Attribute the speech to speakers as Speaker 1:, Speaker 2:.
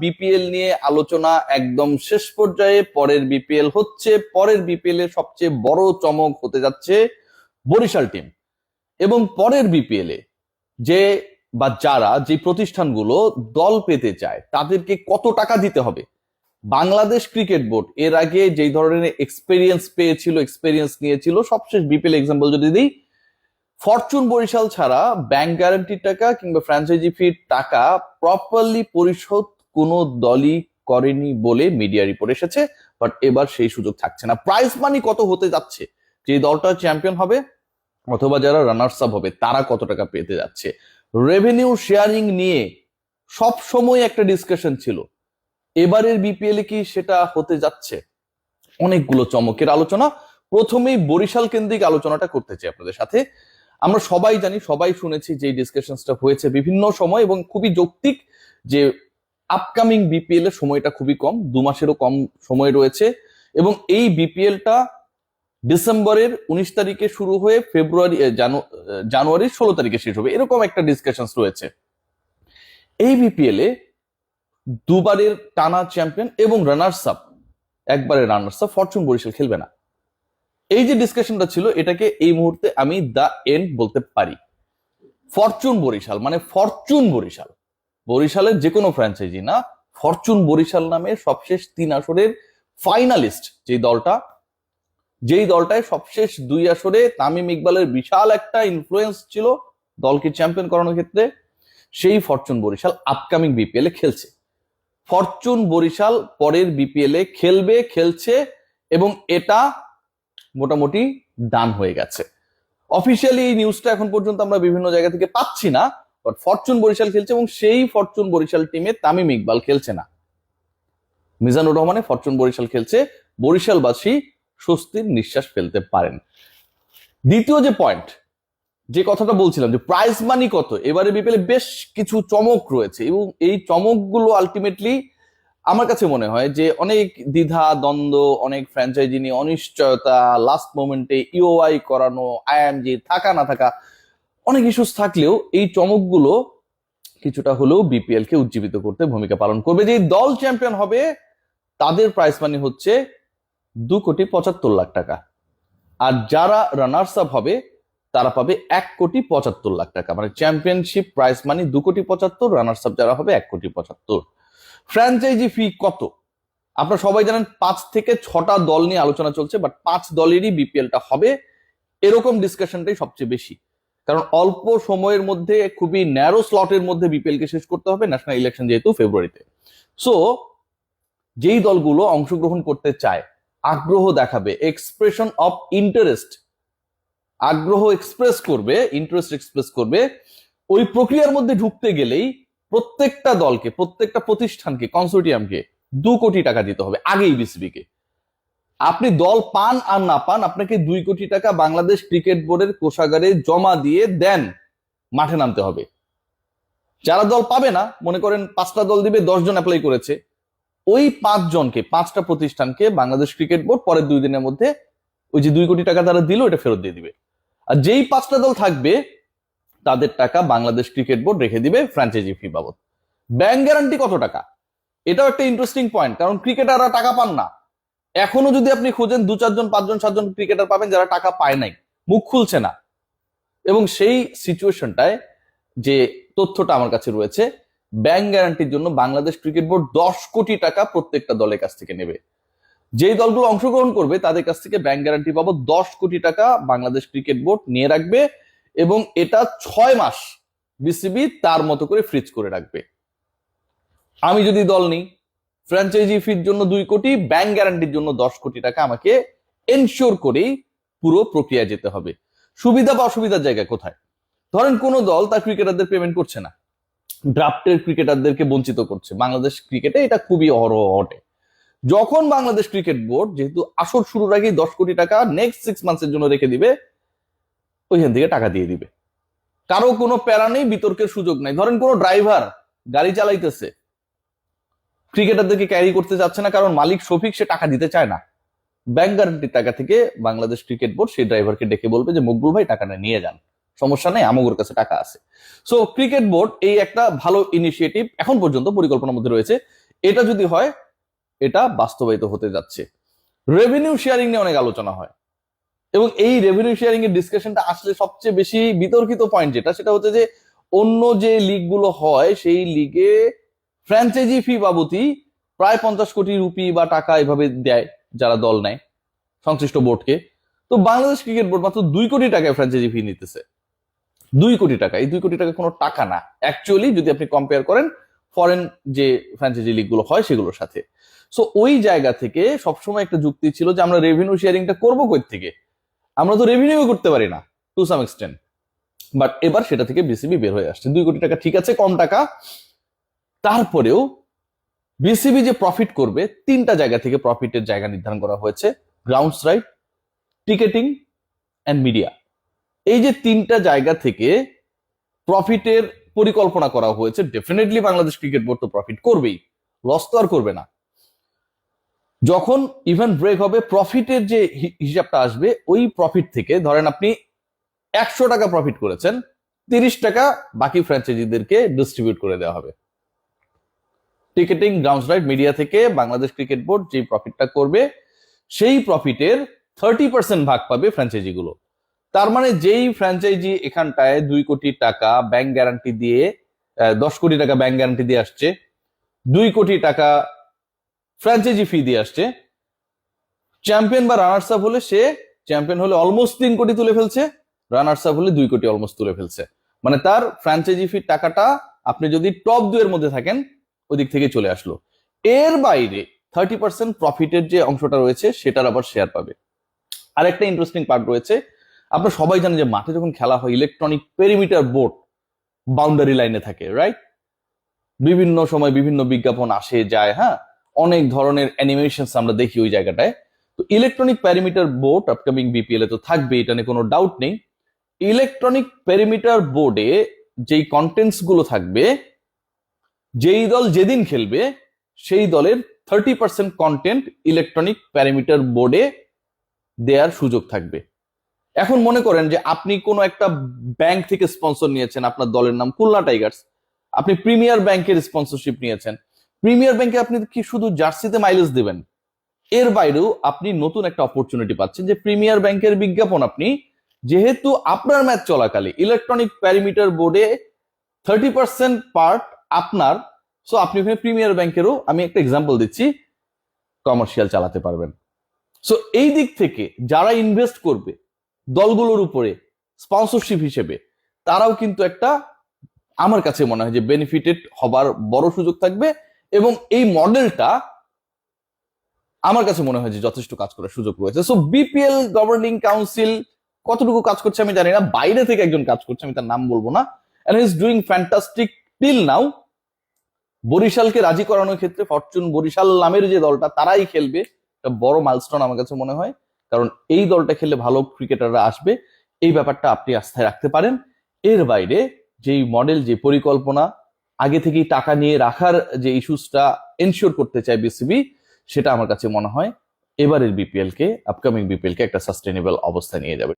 Speaker 1: BPL নিয়ে আলোচনা একদম শেষ পর্যায়ে। পরের বিপিএল হচ্ছে, পরের বিপিএল এর সবচেয়ে বড় চমক হতে যাচ্ছে বরিশাল টিম এবং পরের বিপিএল এ যে বা যারা যে প্রতিষ্ঠানগুলো দল পেতে চায়, তাদেরকে কত টাকা দিতে হবে? বাংলাদেশ ক্রিকেট বোর্ড এর আগে যেই ধরনের এক্সপেরিয়েন্স পেয়েছিল এক্সপেরিয়েন্স নিয়েছিল, সবশেষ বিপিএল এক্সাম্পল যদি দিই ফরচুন বরিশাল ছাড়া ব্যাংক গ্যারান্টির টাকা কিংবা ফ্র্যাঞ্চাইজি ফির টাকা প্রপারলি পরিশোধ কোনো দলই করেনি বলে মিডিয়া রিপোর্ট এসেছে বাট এবার সেই সুযোগ থাকছে না। প্রাইস মানি কত হতে যাচ্ছে? যে দলটা চ্যাম্পিয়ন হবে, অথবা যারা রানার্স আপ হবে, তারা কত টাকা পেতে যাচ্ছে? রেভিনিউ শেয়ারিং নিয়ে সব সময় একটা ডিসকাশন ছিল। এবারের বিপিএল কি সেটা হতে যাচ্ছে? অনেকগুলো চমকের আলোচনা। প্রথমেই বরিশাল কেন্দ্রিক আলোচনাটা করতে চাই আপনাদের সাথে। আমরা সবাই জানি, সবাই শুনেছি যে ডিসকাশনসটা হয়েছে বিভিন্ন সময় এবং খুবই যৌক্তিক যে আপকামিং বিপিএল এর সময়টা খুবই কম, দু মাসেরও কম সময় রয়েছে এবং এই বিপিএলটা ডিসেম্বরের উনিশ তারিখে শুরু হয়ে ফেব্রুয়ারি জানু- জানুয়ারির ষোলো তারিখে শেষ হবে। এরকম একটা ডিসকাশন রয়েছে। এই বিপিএল এ দুবারের টানা চ্যাম্পিয়ন এবং রানার্স আপ একবারে রানার্স আপ ফরচুন বরিশাল খেলবে না। এই যে ডিসকাশনটা ছিল, এটাকে এই মুহূর্তে আমি দা এন্ড বলতে পারি। ফরচুন বরিশাল মানে ফরচুন বরিশাল। বরিশালের যে কোনো ফ্র্যাঞ্চাইজি না, ফরচুন বরিশাল নামে সবশেষ তিন আসরের ফাইনালিস্ট যে দলটা, যেই দলটায় সবশেষ দুই আসরে তামিম ইকবালের বিশাল একটা ইনফ্লুয়েন্স ছিল দলকে চ্যাম্পিয়ন করানোর ক্ষেত্রে, সেই ফরচুন বরিশাল আপকামিং বিপিএল এ খেলছে। ফরচুন বরিশাল পরের বিপিএল এ খেলবে, খেলছে এবং এটা মোটামুটি ডান হয়ে গেছে। অফিসিয়ালি এই নিউজটা এখন পর্যন্ত আমরা বিভিন্ন জায়গা থেকে পাচ্ছি না বাট ফরচুন বরিশাল খেলছে এবং সেই ফরচুন বরিশাল টিমে তামিম ইকবাল খেলছে না। মিজানুর রহমানে ফরচুন বরিশাল খেলছে বরিশালবাসী স্বস্তির নিঃশ্বাস ফেলতে পারেন। দ্বিতীয় যে পয়েন্ট যে কথাটা বলছিলাম যে প্রাইজ মানি কত, এবারে বিপিএল বেশ কিছু চমক রয়েছে এবং এই চমকগুলো আলটিমেটলি আমার কাছে মনে হয় যে অনেক দ্বিধা, দ্বন্দ্ব, অনেক ফ্র্যাঞ্চাইজি নিয়ে অনিশ্চয়তা লাস্ট মোমেন্টে ইওআই করানো আইএমজি থাকা না থাকা অনেক ইস্যুস থাকলেও এই চমকগুলো কিছুটা হলেও বিপিএল কে উজ্জীবিত করতে ভূমিকা পালন করবে। যে দল চ্যাম্পিয়ন হবে, তাদের প্রাইস মানি হচ্ছে দু কোটি পঁচাত্তর লাখ টাকা। আর যারা রানার্স আপ হবে, তারা পাবে এক কোটি পঁচাত্তর লাখ টাকা। মানে চ্যাম্পিয়নশিপ প্রাইস মানি দু কোটি পঁচাত্তর রানার্স আপ যারা হবে, এক কোটি পঁচাত্তর। ফ্র্যাঞ্চাইজি ফি কত? আপনারা সবাই জানেন পাঁচ থেকে ছটা দল নিয়ে আলোচনা চলছে বাট পাঁচ দলেরই বিপিএলটা হবে। এরকম ডিসকাশনটাই সবচেয়ে বেশি। কারণ অল্প সময়ের মধ্যে খুবই ন্যারো স্লটের মধ্যে বিপিএল কে শেষ করতে হবে ন্যাশনাল ইলেকশন যেহেতু ফেব্রুয়ারিতে সো যেই দলগুলো অংশগ্রহণ করতে চায়, আগ্রহ দেখাবে এক্সপ্রেশন অফ ইন্টারেস্ট আগ্রহ এক্সপ্রেস করবে ইন্টারেস্ট এক্সপ্রেস করবে, ওই প্রক্রিয়ার মধ্যে ঢুকতে গেলেই প্রত্যেকটা দলকে, প্রত্যেকটা প্রতিষ্ঠানকে কনসোর্টিয়ামকে দু কোটি টাকা দিতে হবে, আগেই বিসিবি কে। আপনি দল পান আর না পান, আপনাকে দুই কোটি টাকা বাংলাদেশ ক্রিকেট বোর্ডের কোষাগারে জমা দিয়ে দেন। মাঠে নামতে হবে। যারা দল পাবে না, মনে করেন পাঁচটা দল দিবে, দশজন অ্যাপ্লাই করেছে, ওই পাঁচ জনকে পাঁচটা প্রতিষ্ঠানকে বাংলাদেশ ক্রিকেট বোর্ড পরের দুই দিনের মধ্যে ওই যে দুই কোটি টাকা তারা দিল এটা ফেরত দিয়ে দিবে। আর যেই পাঁচটা দল থাকবে, তাদের টাকা বাংলাদেশ ক্রিকেট বোর্ড রেখে দিবে ফ্র্যাঞ্চাইজি ফি বাবদ। ব্যাংক গ্যারান্টি কত টাকা? এটাও একটা ইন্টারেস্টিং পয়েন্ট কারণ ক্রিকেটাররা টাকা পান না। এখনও যদি আপনি খুঁজেন, দু চারজন, পাঁচজন, সাতজন ক্রিকেটার পাবেন যারা টাকা পায় নাই। মুখ খুলছে না। এবং সেই সিচুয়েশনটায় যে তথ্যটা আমার কাছে রয়েছে ব্যাংক গ্যারান্টির জন্য বাংলাদেশ ক্রিকেট বোর্ড দশ কোটি টাকা প্রত্যেকটা দলের কাছ থেকে নেবে। যেই দলগুলো অংশগ্রহণ করবে, তাদের কাছ থেকে ব্যাংক গ্যারান্টি পাবো দশ কোটি টাকা বাংলাদেশ ক্রিকেট বোর্ড নিয়ে রাখবে এবং এটা ছয় মাস বিসিবি তার মতো করে ফ্রিজ করে রাখবে। আমি যদি দল নিই ফ্র্যাঞ্চাইজি ফির জন্য দুই কোটি ব্যাংক গ্যারান্টির জন্য দশ কোটি টাকা আমাকে এনশিওর করেই পুরো প্রক্রিয়া যেতে হবে। সুবিধা বা অসুবিধার জায়গা কোথায়? ধরেন কোন দল তার ক্রিকেটারদের পেমেন্ট করছে না। ড্রাফটের ক্রিকেটারদেরকে বঞ্চিত করছে। বাংলাদেশ ক্রিকেটে এটা খুবই অহরহ ঘটে যখন বাংলাদেশ ক্রিকেট বোর্ড যেহেতু আসর শুরুর আগেই দশ কোটি টাকা নেক্সট সিক্স মান্থসের জন্য রেখে দিবে, ওইখান থেকে টাকা দিয়ে দিবে। কারও কোনো প্যারা নেই, বিতর্কের সুযোগ নাই। ধরেন কোনো ড্রাইভার গাড়ি চালাইতেছে ক্রিকেটারদেরকে ক্যারি করতে যাচ্ছে না, কারণ মালিক শফিক সে টাকা দিতে চায় না। ব্যাংক গ্যারান্টির টাকা থেকে বাংলাদেশ ক্রিকেট বোর্ড সেই ড্রাইভারকে ডেকে বলবে যে, মকবুল ভাই, টাকাটা নিয়ে যান। সমস্যা নেই আমাদের কাছে টাকা আছে। সো ক্রিকেট বোর্ড এই একটা ভালো ইনিশিয়েটিভ এখন পর্যন্ত পরিকল্পনার মধ্যে রয়েছে। এটা যদি হয়, এটা বাস্তবায়িত হতে যাচ্ছে। রেভিনিউ শেয়ারিং নিয়ে অনেক আলোচনা হয়। এবং এই রেভিনিউ শেয়ারিং এর ডিসকাশনটা আসলে সবচেয়ে বেশি বিতর্কিত পয়েন্ট যেটা, সেটা হচ্ছে যে, অন্য যে লিগগুলো হয়, সেই লিগে ফ্র্যাঞ্চাইজি ফি বাবতি প্রায় পঞ্চাশ কোটি রুপি বা টাকা এভাবে দেয় যারা দল নেয়, সংশ্লিষ্ট বোর্ডকে। তো বাংলাদেশ ক্রিকেট বোর্ড মাত্র দুই কোটি টাকায় ফ্র্যাঞ্চাইজি ফি নিতেছে। দুই কোটি টাকা, এই দুই কোটি টাকা কোনো টাকা না। অ্যাকচুয়ালি যদি আপনি কম্পেয়ার করেন ফরেন যে ফ্র্যাঞ্চাইজি লিগগুলো হয় সেগুলোর সাথে। সো ওই জায়গা থেকে সবসময় একটা যুক্তি ছিল যে আমরা রেভিনিউ শেয়ারিংটা করব কই থেকে? আমরা তো রেভিনিউ করতে পারি না টু সাম এক্সটেন্ট বাট এবার সেটা থেকে বিসিবি বের হয়ে আসছে। দুই কোটি টাকা ঠিক আছে, কম টাকা তারপরেও বিসিবি যে প্রফিট করবে, তিনটা জায়গা থেকে প্রফিটের জায়গা নির্ধারণ করা হয়েছে grounds right ticketing and media এই যে তিনটা জায়গা থেকে প্রফিটের পরিকল্পনা করা হয়েছে ডেফিনেটলি বাংলাদেশ ক্রিকেট বোর্ড তো প্রফিট করবেই লস তো আর করবে না। যখন ইভেন্ট ব্রেক হবে প্রফিটের যে হিসাবটা আসবে, ওই প্রফিট থেকে ধরেন আপনি একশো টাকা প্রফিট করেছেন, তিরিশ টাকা বাকি ফ্র্যাঞ্চাইজিদেরকে ডিস্ট্রিবিউট করে দেওয়া হবে। টিকেটিং গ্রাউন্ডস রাইট মিডিয়া থেকে বাংলাদেশ ক্রিকেট বোর্ড যে প্রফিটটা করবে, সেই প্রফিটের থার্টি পার্সেন্ট ভাগ পাবে ফ্র্যাঞ্চাইজি গুলো। তার মানে যেই ফ্র্যাঞ্চাইজি এখানটায় দুই কোটি টাকা ব্যাংক গ্যারান্টি দিয়ে দশ কোটি টাকা ব্যাংক গ্যারান্টি দিয়ে আসছে, দুই কোটি টাকা ফ্র্যাঞ্চাইজি ফি দিয়ে আসছে চ্যাম্পিয়ন বা রানার্স আপ হলে সে চ্যাম্পিয়ন হলে অলমোস্ট তিন কোটি তুলে ফেলছে রানার্স আপ হলে দুই কোটি অলমোস্ট তুলে ফেলছে। মানে তার ফ্র্যাঞ্চাইজি ফির টাকাটা আপনি যদি টপ দুয়ের মধ্যে থাকেন ওদিক থেকে চলে আসলো। এর বাইরে থার্টি পার্সেন্ট প্রফিটের যে অংশটা রয়েছে, সেটার আবার শেয়ার পাবে। আর একটা ইন্টারেস্টিং পার্ট রয়েছে, আপনারা সবাই জানেন যে মাঠে যখন খেলা হয় ইলেকট্রনিক পেরিমিটার বোর্ড বাউন্ডারি লাইনে থাকে রাইট বিভিন্ন সময় বিভিন্ন বিজ্ঞাপন আসে, যায় হ্যাঁ? অনেক ধরনের অ্যানিমেশন আমরা দেখি ওই জায়গাটায়। তো electronic perimeter board upcoming BPL এ তো থাকবে, এটা নিয়ে কোনো ডাউট নেই। ইলেকট্রনিক প্যারিমিটার বোর্ডে যেই কন্টেন্টসগুলো থাকবে যেই দল যেদিন খেলবে, সেই দলের thirty percent content electronic parameter বোর্ডে দেওয়ার সুযোগ থাকবে। এখন মনে করেন যে আপনি কোনো একটা ব্যাংক থেকে স্পন্সর নিয়েছেন, আপনার দলের নাম খুলনা টাইগার্স আপনি প্রিমিয়ার ব্যাংকের স্পন্সরশিপ নিয়েছেন। প্রিমিয়ার ব্যাংকে আপনি কি শুধু জার্সিতে মাইলেজ দেবেন? এর বাইরেও আপনি নতুন একটা অপরচুনিটি পাচ্ছেন যে প্রিমিয়ার ব্যাংকের বিজ্ঞাপন আপনি যেহেতু আপনার ম্যাচ চলাকালে ইলেকট্রনিক প্যারিমিটার বোর্ডে থার্টি পার্সেন্ট পার্ট আপনার সো আপনি ওখানে প্রিমিয়ার ব্যাংকেরও আমি একটা এক্সাম্পল দিচ্ছি কমার্শিয়াল চালাতে পারবেন। সো এই দিক থেকে যারা ইনভেস্ট করবে, দলগুলোর উপরে স্পন্সরশিপ হিসেবে, তারাও কিন্তু একটা, আমার কাছে মনে হয় যে বেনিফিটেড হবার বড় সুযোগ থাকবে এবং এই মডেলটা আমার কাছে মনে হয় যে যথেষ্ট কাজ করার সুযোগ রয়েছে। সো বিপিএল গভর্নিং কাউন্সিল কতটুকু কাজ করছে আমি জানি না, বাইরে থেকে একজন কাজ করছে, আমি তার নাম বলব না। And is doing fantastic till now বরিশালকে রাজি করানোর ক্ষেত্রে ফরচুন বরিশাল নামের যে দলটা, তারাই খেলবে। একটা বড় মাইলস্টোন আমার কাছে মনে হয়। কারণ এই দলটা খেললে ভালো ক্রিকেটাররা আসবে। এই ব্যাপারটা আপনি আস্থায় রাখতে পারেন। এর বাইরে যেই মডেল যে পরিকল্পনা, আগে থেকেই টাকা নিয়ে রাখার যে ইস্যুসটা এনশিওর করতে চায় বিসিবি সেটা আমার কাছে মনে হয় এবারের বিপিএল কে আপকামিং বিপিএল কে একটা সাস্টেনেবল অবস্থা নিয়ে যাবে।